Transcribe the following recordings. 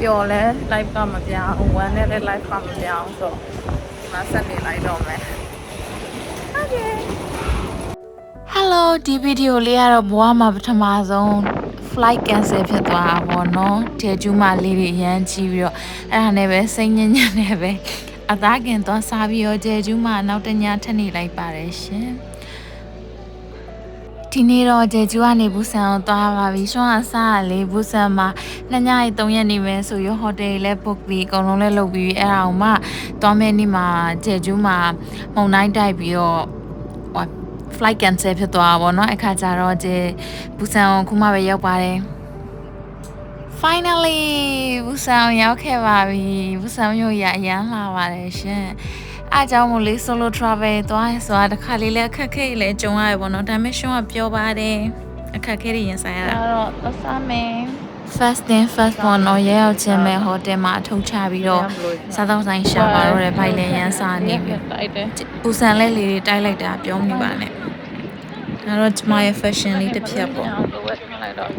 ပျော်လဲ live ကမပြောင်းဝမ်းနဲ့လည်း live ကမပြောင်းဆိုဒီမှာဆက်နေလိုက်တော့မယ် Okay Hello ဒီဗီဒီယိုလေးကတော့ဘဝမှာပထမဆုံး flight cancel ဖြစ်သွားတာပေါ့နော်တဲကျူးမလေးတွေရမ်းကြီးပြီးတော့အဲ့ဒါနဲ့ပဲစိတ်ညစ်ညစ်နဲ့ပဲအသားကင်သွားစားပြီးတော့တဲကျူးမနောက်တစ်ညထပ်နေလိုက်ပါတယ်ရှင် ဒီနေ့တော့ဂျေဂျူကနေဘူဆန်ကိုသွားပါပြီ။ရှွမ်းအစားကလေဘူဆန်မှာနှစ်ညရီ၃ရက်နေမယ်ဆိုရဟိုတယ်လည်း book ပြီးအကုန်လုံးလည်းလုပ်ပြီးအဲ့ဒါအောင်မှသွားမယ့်နေ့မှာဂျေဂျူမှာမုံတိုင်းတိုက်ပြီးတော့ဟို flight cancel ဖြစ်သွားတာပေါ့နော်အခါကျတော့ဂျေဘူဆန်ကိုခုမှပဲရောက်ပါတယ် finally ဘူဆန်ကိုရောက်ခဲ့ပါပြီဘူဆန်မြို့ရအရန်လာပါတယ်ရှင် အားကြောင့်မို့လေး solo travel သွားရဆိုတာတစ်ခါလေးလည်းအခက်အခဲကြီးလည်းကြုံရတယ်ပေါ့နော်ဒါပေမဲ့ရှင်ကပြောပါတယ်အခက်အခဲတွေရင်ဆိုင်ရတာတော့သစားမယ် first thing first ပေါ့နော်ရဲရောက်ချင်းမဲ့ဟိုတယ်မှာအထုပ်ချပြီးတော့စားတော့ဆိုင်ရှာပါတော့တယ်ဘိုင်လည်းရန်စားနေပြီတိုက်တယ်ပူဆန်လက်လေးတွေတိုက်လိုက်တာပြောမနေပါနဲ့ဒါတော့ကျမရဲ့ fashion လေးတစ်ဖြတ်ပေါ့အောင်တော့ဝက်ထလိုက်တော့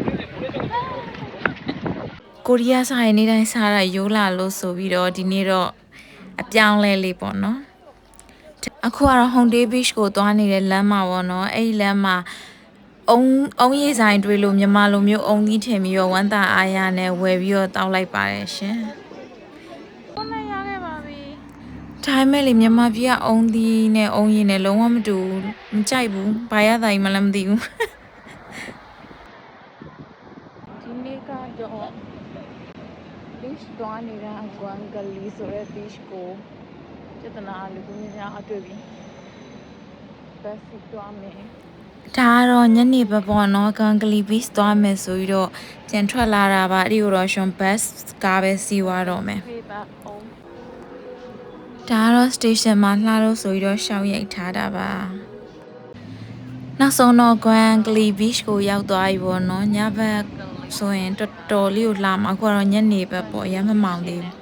ကိုရီးယားစားရင်နေ့တိုင်းစားရရိုးလာလို့ဆိုပြီးတော့ဒီနေ့တော့အပြောင်းလဲလေးပေါ့နော် အခုကတော့ Hongdae Beach ကိုသွားနေတဲ့လမ်းမှာပေါ့နော်အဲ့ဒီလမ်းမှာအုံအုံရေးဆိုင်တွေ့လို့မြန်မာလိုမျိုးအုံကြီးထင်ပြီးတော့ဝမ်းသာအားရနဲ့ဝယ်ပြီးတော့တောက်လိုက်ပါတယ်ရှင်ကိုနဲ့ရခဲ့ပါပြီဒါပေမဲ့လေမြန်မာပြည်ကအုံသီးနဲ့အုံရည်နဲ့လုံးဝမတူဘူးမကြိုက်ဘူးဘာရတာကြီးမှလည်းမသိဘူးဒီနေ့ကတော့ beach သွားနေတာအကွမ်ဂလီဆိုတဲ့ beach ကို ကျတနာလူကြီးများအတွေ့ပြီ best သွားမယ်ဒါကတော့ညနေဘက်ပေါ့နော်ကန်ဂလီ beach သွားမယ်ဆိုပြီးတော့ပြန်ထွက်လာတာပါအဲ့ဒီကိုတော့ရှင် bus ကားပဲစီးသွားတော့မယ်ဖေးပါအောင်ဒါကတော့ station မှာလှလို့ဆိုပြီးတော့ရှောင်းရိတ်ထားတာပါနောက်ဆုံးတော့ Grand Glee Beach ကိုရောက်သွားပြီပေါ့နော်ညဘက်ဆိုရင်တော်တော်လေးကိုလှမှာအခုကတော့ညနေဘက်ပေါ့အရင်မမောင်သေးဘူး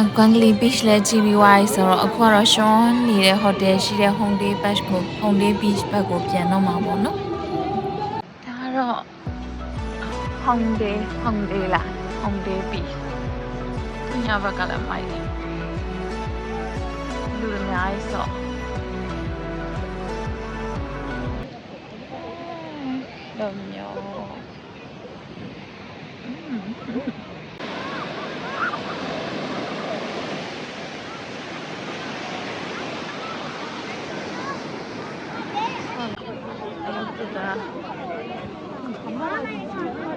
အာကွမ်ဂလီဘီချ်လည်းကြည့်ပြီးသွားပြီဆိုတော့အခုကတော့ရှွန်နေတဲ့ဟိုတယ်ရှိတဲ့ Hongdae Beach ကို Hongdae Beach ဘက်ကိုပြန်တော့မှာပေါ့နော်ဒါကတော့ Hongdae Hongdae လား Hongdae Beach ညဘက်ကလည်းမိုက်တယ်လူအများကြီးဆိုတော့ညော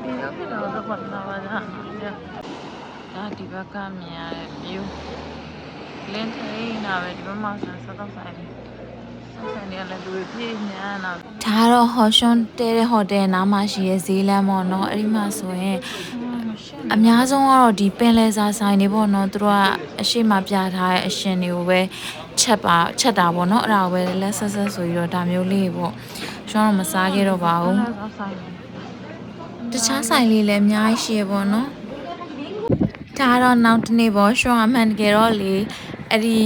ဒီတော့ကတော့ဘာနာပါလားဒါဒီဘက်ကမြင်ရတဲ့ view လင်းထိန်နာပဲဒီဘက်မှာဆန်စတော့ဆိုင်နေဆက်ဆန်နေရတဲ့လူတွေပြည့်ညာနာဒါကတော့ဟော်ရှွန်တဲတဲ့ဟိုတယ်နားမှာရှိရဲ့ဈေးလမ်းပေါ့နော်အဲ့ဒီမှာဆိုရင်အများဆုံးကတော့ဒီပင်လယ်စာဆိုင်တွေပေါ့နော်သူတို့ကအရှိမပြထားတဲ့အရှင်တွေကိုပဲချက်ပါချက်တာပေါ့နော်အဲ့ဒါကိုပဲလက်ဆက်ဆက်ဆိုပြီးတော့ဒါမျိုးလေးပေါ့ရှွန်တော့မစားခဲ့တော့ပါဘူးဆောဆိုင် တခြားဆိုင်လေးလည်းအများကြီးရှိရပေါ့နော်ဒါကတော့နောက်တစ်နေ့ပေါ့ရှွန်အမှန်တကယ်တော့လေအဲ့ဒီ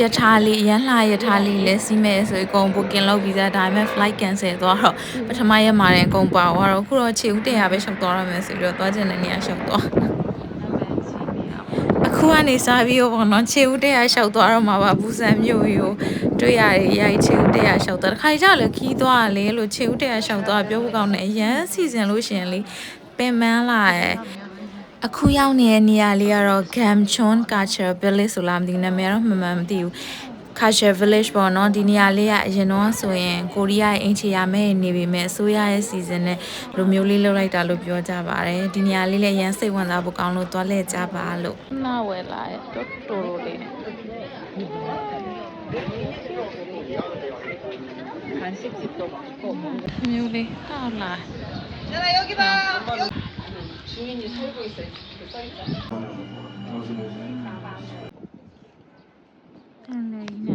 ယထာလေးအရန်လှယထာလေးလည်းစီးမဲ့ဆိုရင်အကုန် booking လုပ်ပြီးသားဒါပေမဲ့ flight cancel သွားတော့ပထမရက်မှာတည်းအကုန်ပါသွားတော့အခုတော့ခြေဦးတရားပဲရှောက်သွားရမယ်ဆိုပြီးတော့သွားချင်တဲ့နေရာရှောက်သွားအခုကနေစားပြီးတော့ပေါ့နော်ခြေဦးတရားရှောက်သွားတော့မှာပါဘူးဆန်မြို့ကြီးကို တွေ့ရတယ်ရိုက်ခြေဦးတရားရှောက်သွားတခါကြလေခီးသွားလေလို့ခြေဦးတရားရှောက်သွားပြောဖို့ကောင်းတယ်အရန်စီစဉ်လို့ရှရင်လေပင်မန်းလာရဲ့အခုရောက်နေတဲ့နေရာလေးကတော့ Gamchon Culture Village ဆိုလားမသိဘူးနာမည်တော့မှန်မှန်မသိဘူး Culture Village ပေါ့နော်ဒီနေရာလေးကအရင်တော့ဆိုရင်ကိုရီးယားရဲ့အင်ချီယာမဲ့နေပေမဲ့အစိုးရရဲ့စီစဉ်နဲ့လိုမျိုးလေးလုပ်လိုက်တာလို့ပြောကြပါတယ်ဒီနေရာလေးလည်းရမ်းစိတ်ဝင်စားဖို့ကောင်းလို့သွားလဲကြပါလို့နာဝယ်လာရဲ့တော်တော် 간식집도 많고 아니 우리 따라 야 여기 봐 주인이 살고 있어 이렇게 써있다 đây nè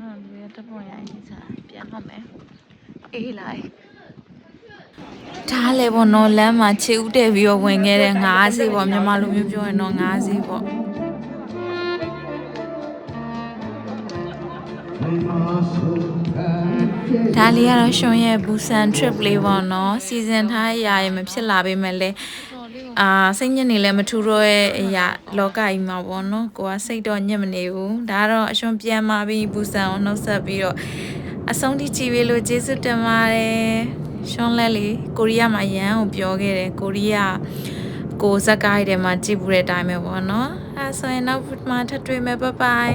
à, bây giờ bọn anh sẽ biết không em ý lại ထားလဲပေါ့နော်လမ်းမှာခြေဥတည့်ပြီးတော့ဝင်ခဲ့တဲ့ငါးစီးပေါ့မြန်မာလိုမျိုးပြောရင်တော့ငါးစီးပေါ့ ဒါလေးကတော့ရှင်ရဲ့ဘူဆန် trip လေးပေါ့နော်စီစဉ်ထားရရင်မဖြစ်လာပေမဲ့လည်းအာစိတ်ညစ်နေလည်းမထူတော့ရဲ့အရာလောကကြီးမှာပေါ့နော်ကိုကစိတ်တော့ညစ်မနေဘူးဒါကတော့အရှင်ပြန်มาပြီးဘူဆန်ကိုနှုတ်ဆက်ပြီးတော့အဆုံးထိကြည့်ပေးလို့ကျေးဇူးတင်ပါတယ်ရှွန်လဲလေးကိုရီးယားမှာရန်ကိုပြောခဲ့တယ်ကိုရီးယားကိုဇက်ကိုင်းထဲမှာကြည့်ဘူးတဲ့အတိုင်းပဲပေါ့နော်အဲဆိုရင်နောက်မှထပ်တွေ့မယ်ဘိုင်ဘိုင်